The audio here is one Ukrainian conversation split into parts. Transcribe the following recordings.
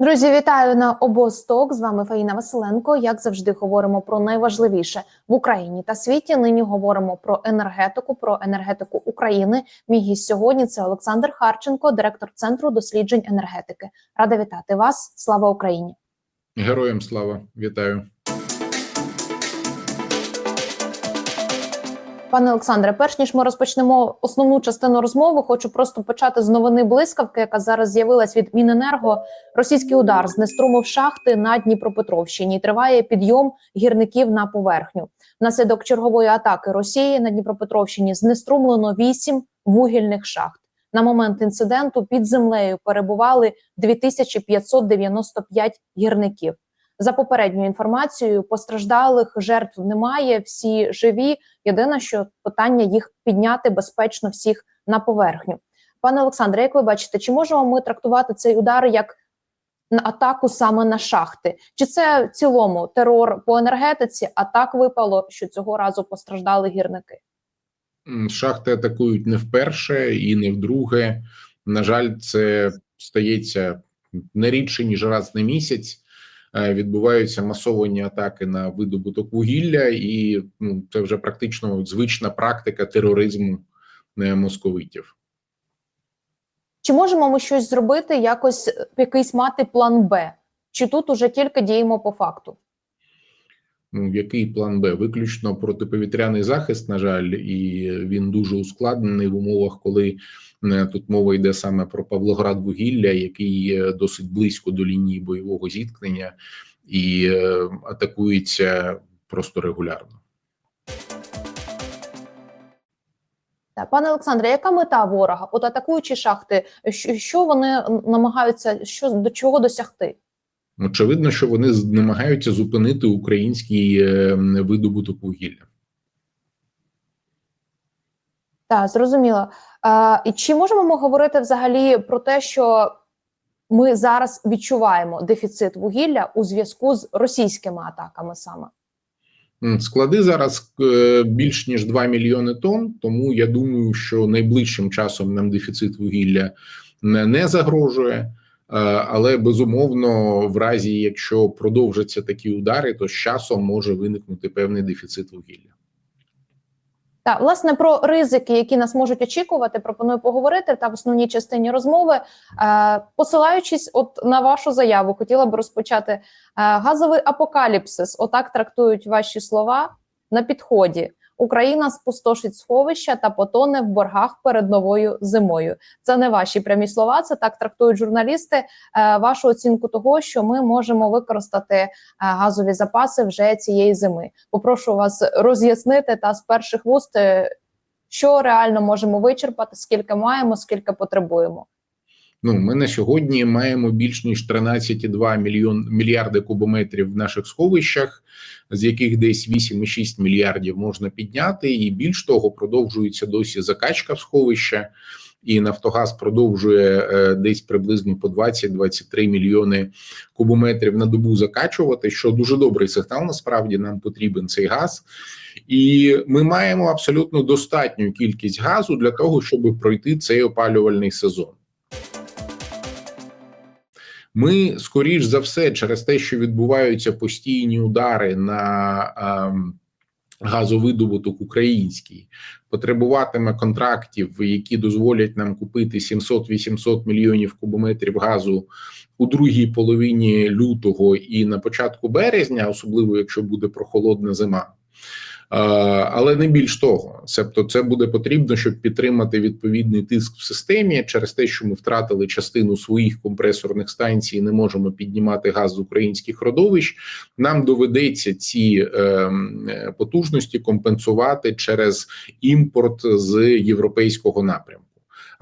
Друзі, вітаю на обосток. З вами Фаїна Василенко. Як завжди, говоримо про найважливіше в Україні та світі. Нині говоримо про енергетику, про енергетику України. Мій гість сьогодні це Олександр Харченко, директор центру досліджень енергетики. Рада вітати вас. Слава Україні! Героям слава вітаю. Пане Олександре, перш ніж ми розпочнемо основну частину розмови, хочу просто почати з новини блискавки, яка зараз з'явилась від Міненерго. Російський удар знеструмив шахти на Дніпропетровщині. Триває підйом гірників на поверхню. Внаслідок чергової атаки Росії на Дніпропетровщині знеструмлено вісім вугільних шахт. На момент інциденту під землею перебували 2595 гірників. За попередньою інформацією, постраждалих жертв немає, всі живі. Єдине, що питання їх підняти безпечно всіх на поверхню. Пане Олександре, як ви бачите, чи можемо ми трактувати цей удар як на атаку саме на шахти? Чи це в цілому терор по енергетиці? А так випало, що цього разу постраждали гірники? Шахти атакують не вперше і не вдруге. На жаль, це стається не рідше ніж раз на місяць. Е, Відбуваються масовані атаки на видобуток вугілля, і ну, це вже практично звична практика тероризму е, московитів. Чи можемо ми щось зробити, якось е, якийсь мати план Б? Чи тут уже тільки діємо по факту? Ну, який план Б? Виключно протиповітряний захист, на жаль, і він дуже ускладнений в умовах, коли е, тут мова йде саме про Павлоград вугілля, який досить близько до лінії бойового зіткнення і е, атакується просто регулярно. Пане Олександре, яка мета ворога? От атакуючи шахти, що вони намагаються, що до чого досягти? Очевидно, що вони намагаються зупинити український е, видобуток вугілля. Так, зрозуміло. А, і чи можемо ми говорити взагалі про те, що ми зараз відчуваємо дефіцит вугілля у зв'язку з російськими атаками саме? Склади зараз е, більш ніж 2 мільйони тонн, тому я думаю, що найближчим часом нам дефіцит вугілля не загрожує. Е, Але безумовно, в разі якщо продовжаться такі удари, то з часом може виникнути певний дефіцит вугілля. Так, власне, про ризики, які нас можуть очікувати, пропоную поговорити та в основній частині розмови. Е, посилаючись, от на вашу заяву, хотіла б розпочати е, газовий апокаліпсис. Отак трактують ваші слова на підході. Україна спустошить сховища та потоне в боргах перед новою зимою. Це не ваші прямі слова. Це так трактують журналісти. Е, вашу оцінку того, що ми можемо використати е, газові запаси вже цієї зими. Попрошу вас роз'яснити та з перших вуст, е, що реально можемо вичерпати, скільки маємо, скільки потребуємо. Ну, ми на сьогодні маємо більш ніж 13,2 мільйон мільярди кубометрів в наших сховищах, з яких десь 8,6 мільярдів можна підняти, і більш того, продовжується досі закачка в сховища. І Нафтогаз продовжує е, десь приблизно по 20-23 мільйони кубометрів на добу закачувати, що дуже добрий сигнал. Насправді нам потрібен цей газ, і ми маємо абсолютно достатню кількість газу для того, щоб пройти цей опалювальний сезон. Ми скоріш за все, через те, що відбуваються постійні удари на ем, газовидобуток український, потребуватиме контрактів, які дозволять нам купити 700-800 мільйонів кубометрів газу у другій половині лютого і на початку березня, особливо якщо буде прохолодна зима. Е, Але не більш того, тобто це буде потрібно, щоб підтримати відповідний тиск в системі через те, що ми втратили частину своїх компресорних станцій, не можемо піднімати газ з українських родовищ. Нам доведеться ці е, е, потужності компенсувати через імпорт з європейського напрямку.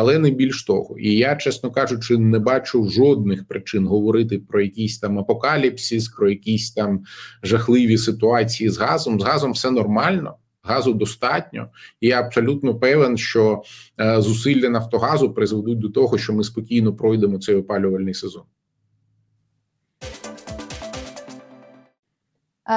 Але не більш того, і я, чесно кажучи, не бачу жодних причин говорити про якийсь там апокаліпсис, про якісь там жахливі ситуації з газом. З газом все нормально, газу достатньо, і я абсолютно певен, що е, зусилля Нафтогазу призведуть до того, що ми спокійно пройдемо цей опалювальний сезон.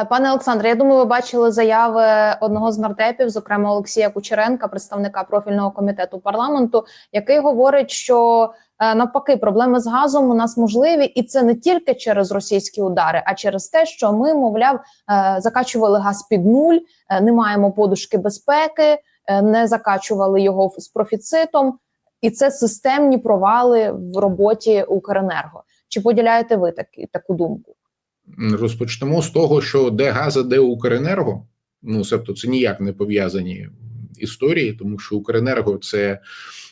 Пане Олександре, я думаю, ви бачили заяви одного з нардепів, зокрема Олексія Кучеренка, представника профільного комітету парламенту, який говорить, що е, навпаки, проблеми з газом у нас можливі, і це не тільки через російські удари, а через те, що ми, мовляв, е, закачували газ під нуль, е, не маємо подушки безпеки, е, не закачували його з профіцитом, і це системні провали в роботі Укренерго. Чи поділяєте ви такі таку думку? Розпочнемо з того, що де Газа, де Укренерго. Ну, себто, це ніяк не пов'язані історії, тому що Укренерго це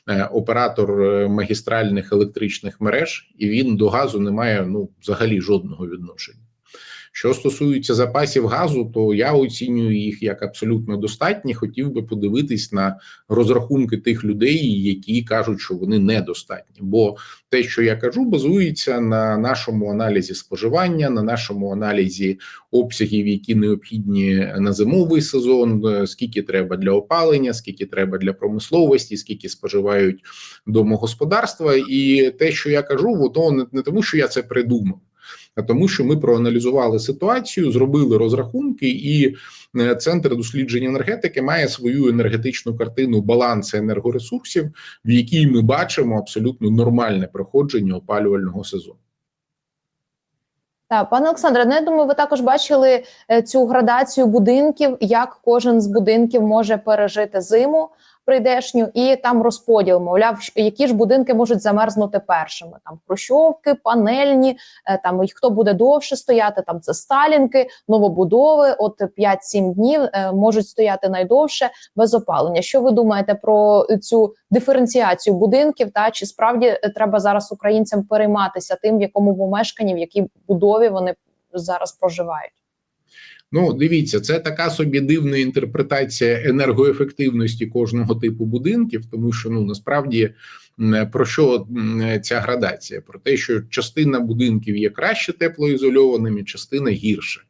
е, оператор е, магістральних електричних мереж, і він до газу не має ну взагалі жодного відношення. Що стосується запасів газу, то я оцінюю їх як абсолютно достатні. Хотів би подивитись на розрахунки тих людей, які кажуть, що вони недостатні. Бо те, що я кажу, базується на нашому аналізі споживання, на нашому аналізі обсягів, які необхідні на зимовий сезон, е, скільки треба для опалення, скільки треба для промисловості, скільки споживають домогосподарства, і те, що я кажу, воно не, не тому, що я це придумав. А тому, що ми проаналізували ситуацію, зробили розрахунки, і е, центр досліджень енергетики має свою енергетичну картину балансу енергоресурсів, в якій ми бачимо абсолютно нормальне проходження опалювального сезону. Так, пане Олександре, ну я думаю, ви також бачили е, цю градацію будинків, як кожен з будинків може пережити зиму прийдешню, і там розподіл, мовляв, які ж будинки можуть замерзнути першими. Там хрущовки, панельні, е, там і хто буде довше стояти, там це сталінки, новобудови. От 5-7 днів е, можуть стояти найдовше без опалення. Що ви думаєте про цю диференціацію будинків? Та чи справді е, треба зараз українцям перейматися тим, в якому помешканні, в якій будові вони зараз проживають? Ну, дивіться, це така собі дивна інтерпретація енергоефективності кожного типу будинків, тому що ну насправді про що ця градація? Про те, що частина будинків є краще теплоізольованими, частина гірше,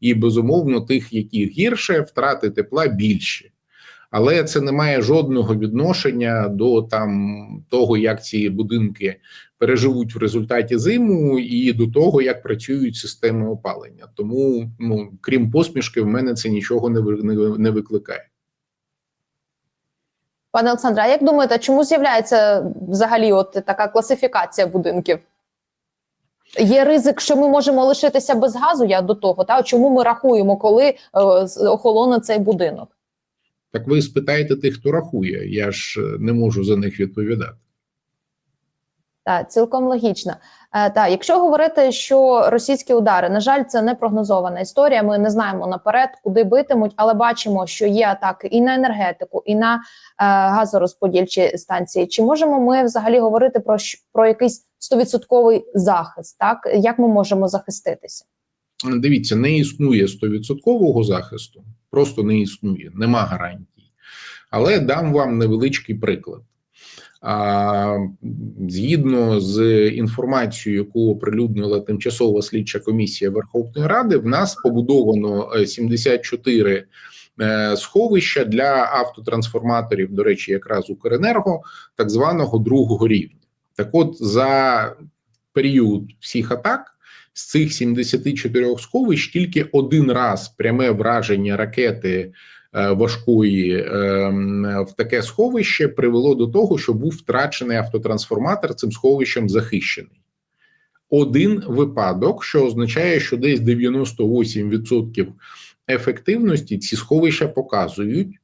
і безумовно, тих, які гірше, втрати тепла більші. Але це не має жодного відношення до там того, як ці будинки переживуть в результаті зиму, і до того, як працюють системи опалення. Тому, ну крім посмішки, в мене це нічого не не, не викликає. Пане Олександре, а як думаєте, чому з'являється взагалі от така класифікація будинків? Є ризик, що ми можемо лишитися без газу. Я до того, та чому ми рахуємо, коли е, охолоне цей будинок? Так ви спитаєте тих, хто рахує. Я ж е, не можу за них відповідати. Так, цілком логічно. Е, та, якщо говорити, що російські удари, на жаль, це не прогнозована історія. Ми не знаємо наперед, куди битимуть, але бачимо, що є атаки і на енергетику, і на е, газорозподільчі станції. Чи можемо ми взагалі говорити про про якийсь стовідсотковий захист? Так як ми можемо захиститися? Дивіться, не існує стовідсоткового захисту, просто не існує, нема гарантій. Але дам вам невеличкий приклад. А, згідно з інформацією, яку оприлюднила тимчасова слідча комісія Верховної Ради, в нас побудовано е, 74 е, сховища для автотрансформаторів, до речі, якраз Укренерго, так званого другого рівня. Так, от за період всіх атак з цих 74 сховищ тільки один раз пряме враження ракети е, важкої е, в таке сховище привело до того, що був втрачений автотрансформатор цим сховищем захищений. Один випадок, що означає, що десь 98% ефективності ці сховища показують.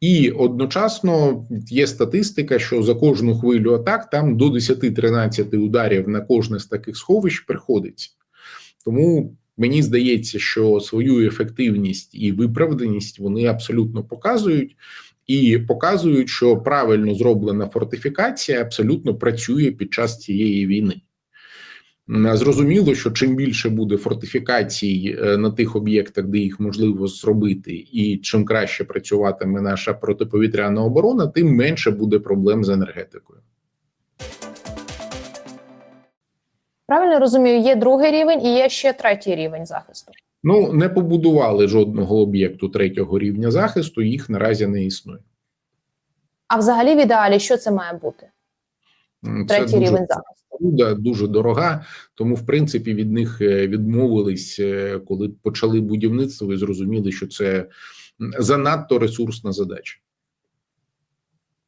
І одночасно є статистика, що за кожну хвилю атак там до 10-13 ударів на кожне з таких сховищ приходиться. Тому мені здається, що свою ефективність і виправданість вони абсолютно показують, і показують, що правильно зроблена фортифікація абсолютно працює під час цієї війни. Зрозуміло, що чим більше буде фортифікацій е, на тих об'єктах, де їх можливо зробити, і чим краще працюватиме наша протиповітряна оборона, тим менше буде проблем з енергетикою. Правильно розумію, є другий рівень і є ще третій рівень захисту. Ну не побудували жодного об'єкту третього рівня захисту, їх наразі не існує. А взагалі, в ідеалі, що це має бути? М, Третій дуже рівень захисту. дуже дорога, тому в принципі від них е, відмовились, е, коли почали будівництво і зрозуміли, що це занадто ресурсна задача.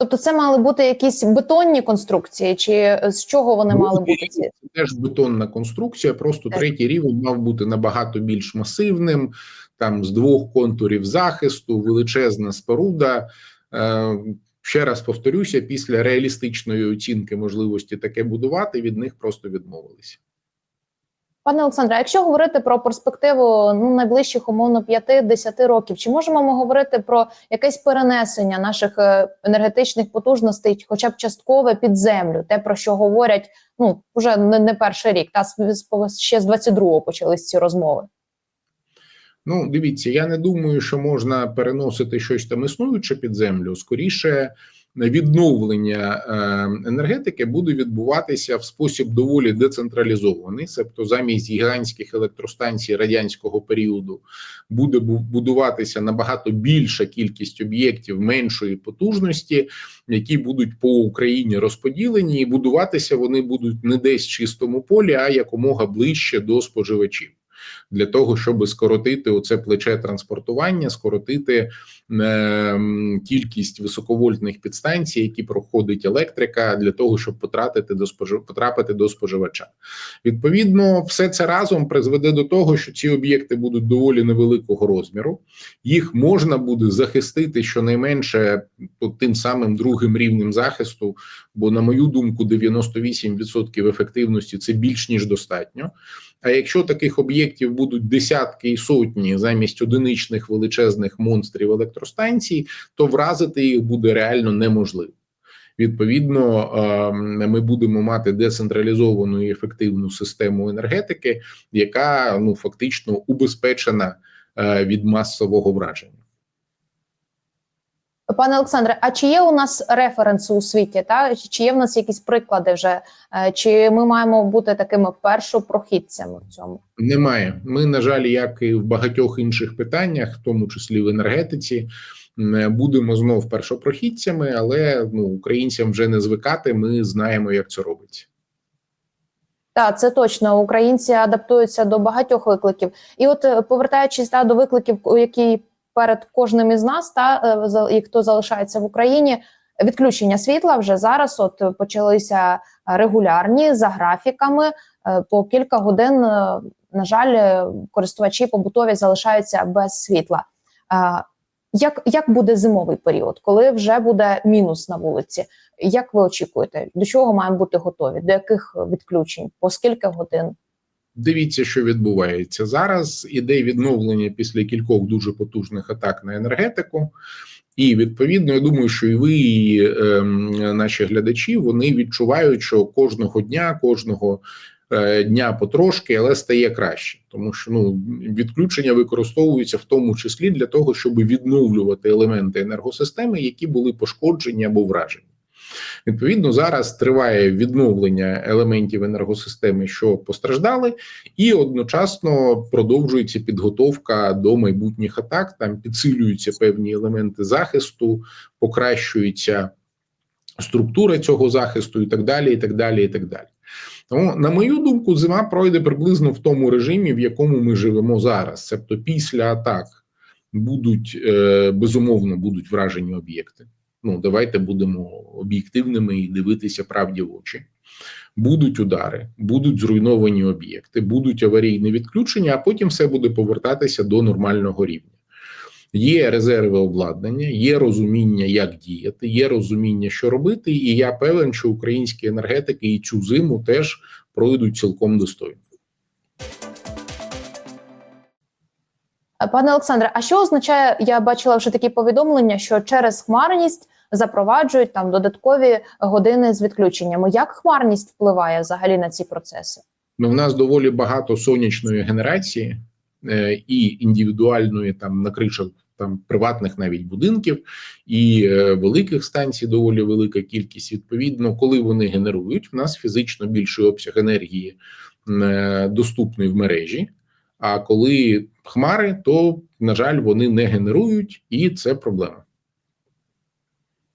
Тобто, це мали бути якісь бетонні конструкції, чи з чого вони мали бути це теж бетонна конструкція. Просто Так. третій рівень мав бути набагато більш масивним, там з двох контурів захисту, величезна споруда. Е, ще раз повторюся: після реалістичної оцінки можливості таке будувати, від них просто відмовилися. Пане Олександре, якщо говорити про перспективу ну найближчих умовно 5-10 років, чи можемо ми говорити про якесь перенесення наших е, енергетичних потужностей, хоча б часткове під землю, те про що говорять ну вже не, не перший рік, та ще з 22-го почались ці розмови. Ну, дивіться, я не думаю, що можна переносити щось там існуюче під землю. Скоріше, відновлення е, енергетики буде відбуватися в спосіб доволі децентралізований. Тобто, замість гігантських електростанцій радянського періоду буде будуватися набагато більша кількість об'єктів меншої потужності, які будуть по Україні розподілені, і будуватися вони будуть не десь в чистому полі, а якомога ближче до споживачів для того, щоб скоротити оце плече транспортування, скоротити е, кількість високовольтних підстанцій, які проходить електрика, для того, щоб потратити до спожив... потрапити до споживача. Відповідно, все це разом призведе до того, що ці об'єкти будуть доволі невеликого розміру. Їх можна буде захистити щонайменше тим самим другим рівнем захисту. Бо, на мою думку, 98% ефективності це більш ніж достатньо. А якщо таких об'єктів будуть десятки і сотні замість одиничних величезних монстрів електростанцій, то вразити їх буде реально неможливо. Відповідно, ем, ми будемо мати децентралізовану і ефективну систему енергетики, яка ну фактично убезпечена е, від масового враження. Пане Олександре, а чи є у нас референси у світі? Та чи є в нас якісь приклади вже? Е, Чи ми маємо бути такими першопрохідцями в цьому? Немає. Ми, на жаль, як і в багатьох інших питаннях, в тому числі в енергетиці, м, будемо знов першопрохідцями, але ну українцям вже не звикати. Ми знаємо, як це робиться. Так, це точно. Українці адаптуються до багатьох викликів. І от е, повертаючись та до викликів, які перед кожним із нас, та е, і хто залишається в Україні, відключення світла вже зараз. От почалися регулярні за графіками е, по кілька годин. е, На жаль, користувачі побутові залишаються без світла. Як, як буде зимовий період, коли вже буде мінус на вулиці? Як ви очікуєте, до чого маємо бути готові? До яких відключень? По скільки годин? Дивіться, що відбувається зараз. Іде відновлення після кількох дуже потужних атак на енергетику. І відповідно, я думаю, що і ви, і ем, наші глядачі, вони відчувають, що кожного дня, кожного е, дня потрошки, але стає краще, тому що ну відключення використовуються в тому числі для того, щоб відновлювати елементи енергосистеми, які були пошкоджені або вражені. Відповідно, зараз триває відновлення елементів енергосистеми, що постраждали, і одночасно продовжується підготовка до майбутніх атак. Там підсилюються певні елементи захисту, покращується структура цього захисту, і так далі. І так далі, і так далі. Тому, на мою думку, зима пройде приблизно в тому режимі, в якому ми живемо зараз. Тобто, після атак будуть е, безумовно будуть вражені об'єкти. Ну, давайте будемо об'єктивними і дивитися правді в очі. Будуть удари, будуть зруйновані об'єкти, будуть аварійні відключення, а потім все буде повертатися до нормального рівня. Є резерви обладнання, є розуміння, як діяти, є розуміння, що робити, і я певен, що українські енергетики і цю зиму теж пройдуть цілком достойно. Пане Олександре, а що означає? Я бачила вже такі повідомлення, що через хмарність запроваджують там додаткові години з відключеннями. Як хмарність впливає взагалі на ці процеси? Ну, в нас доволі багато сонячної генерації е, і індивідуальної там на кришах там приватних навіть будинків і е, великих станцій доволі велика кількість. Відповідно, коли вони генерують, в нас фізично більший обсяг енергії е, доступний в мережі. А коли хмари, то на жаль, вони не генерують, і це проблема.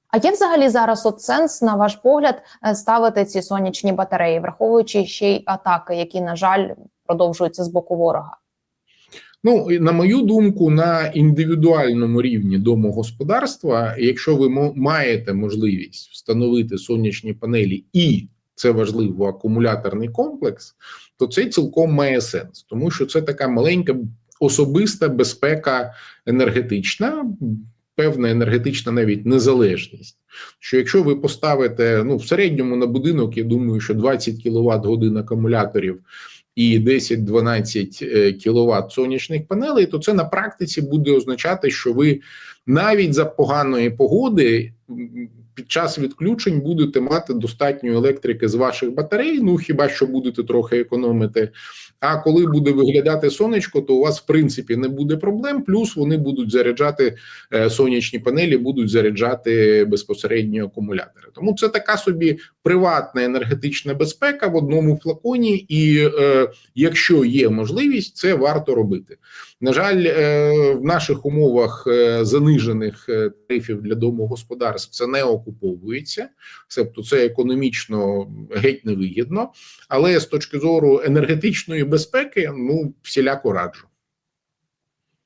А є взагалі зараз от сенс, на ваш погляд, е, ставити ці сонячні батареї, враховуючи ще й атаки, які на жаль продовжуються з боку ворога? Ну, на мою думку, на індивідуальному рівні домогосподарства, якщо ви маєте можливість встановити сонячні панелі і це важливо акумуляторний комплекс, то це цілком має сенс, тому що це така маленька особиста безпека енергетична, певна енергетична навіть незалежність. Що якщо ви поставите ну в середньому на будинок, я думаю, що 20 кВт годин акумуляторів і 10-12 кВт сонячних панелей, то це на практиці буде означати, що ви навіть за поганої погоди під час відключень будете мати достатньо електрики з ваших батарей. Ну хіба що будете трохи економити. А коли буде виглядати сонечко, то у вас в принципі не буде проблем. Плюс вони будуть заряджати е, сонячні панелі, будуть заряджати безпосередньо акумулятори. Тому це така собі приватна енергетична безпека в одному флаконі, і е, якщо є можливість, це варто робити. На жаль, е, в наших умовах е, занижених е, тарифів для домогосподарств це не окуповується, тобто це економічно геть невигідно. Але з точки зору енергетичної безпеки, ну всіляко раджу.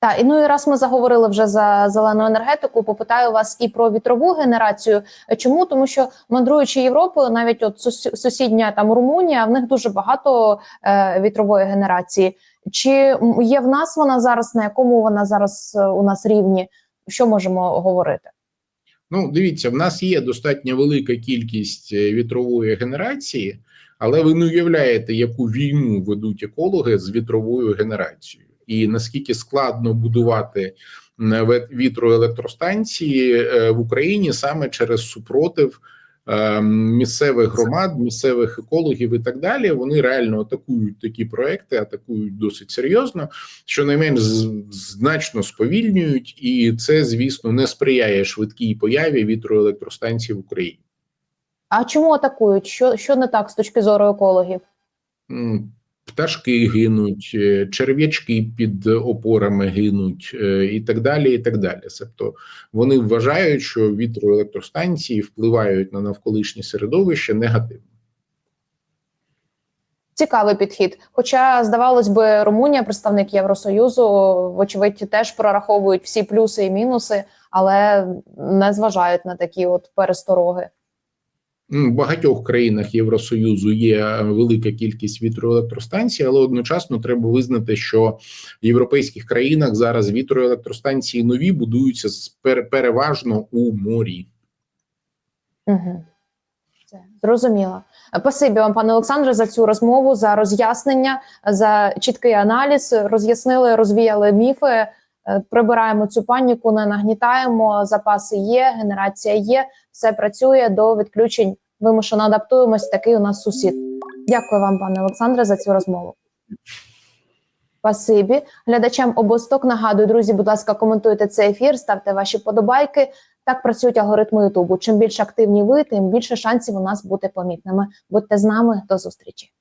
Так, і ну і раз ми заговорили вже за зелену енергетику, попитаю вас і про вітрову генерацію. Чому тому, що мандруючи Європою, навіть от сусідня там Румунія, в них дуже багато е, вітрової генерації. Чи є в нас вона зараз? На якому вона зараз е, у нас рівні? Що можемо говорити? Ну, дивіться, в нас є достатньо велика кількість е, вітрової генерації, але ви не уявляєте, яку війну ведуть екологи з вітровою генерацією, і наскільки складно будувати вітроелектростанції е, в Україні саме через супротив е, місцевих громад, місцевих екологів і так далі. Вони реально атакують такі проекти, атакують досить серйозно, що найменш значно сповільнюють, і це, звісно, не сприяє швидкій появі вітроелектростанцій в Україні. А чому атакують? Що, що не так з точки зору екологів? Пташки гинуть, е, черв'ячки під опорами гинуть, е, і так далі. І так далі. Тобто вони вважають, що вітроелектростанції впливають на навколишнє середовище негативно. Цікавий підхід. Хоча, здавалось би, Румунія, представник Євросоюзу, вочевидь, теж прораховують всі плюси і мінуси, але не зважають на такі от перестороги. М, В багатьох країнах Євросоюзу є велика кількість вітроелектростанцій, але одночасно треба визнати, що в європейських країнах зараз вітроелектростанції нові будуються переважно у морі. Угу. Зрозуміло. Спасибі вам, пане Олександре, за цю розмову, за роз'яснення, за чіткий аналіз. Роз'яснили, розвіяли міфи. Е, Прибираємо цю паніку, не нагнітаємо. Запаси є, генерація є, все працює до відключень. Вимушено адаптуємось. Такий у нас сусід. Дякую вам, пане Олександре, за цю розмову. Спасибі. Глядачам обосток нагадую, друзі, будь ласка, коментуйте цей ефір, ставте ваші подобайки. Так працюють алгоритми Ютубу. Чим більш активні ви, тим більше шансів у нас бути помітними. Будьте з нами. До зустрічі.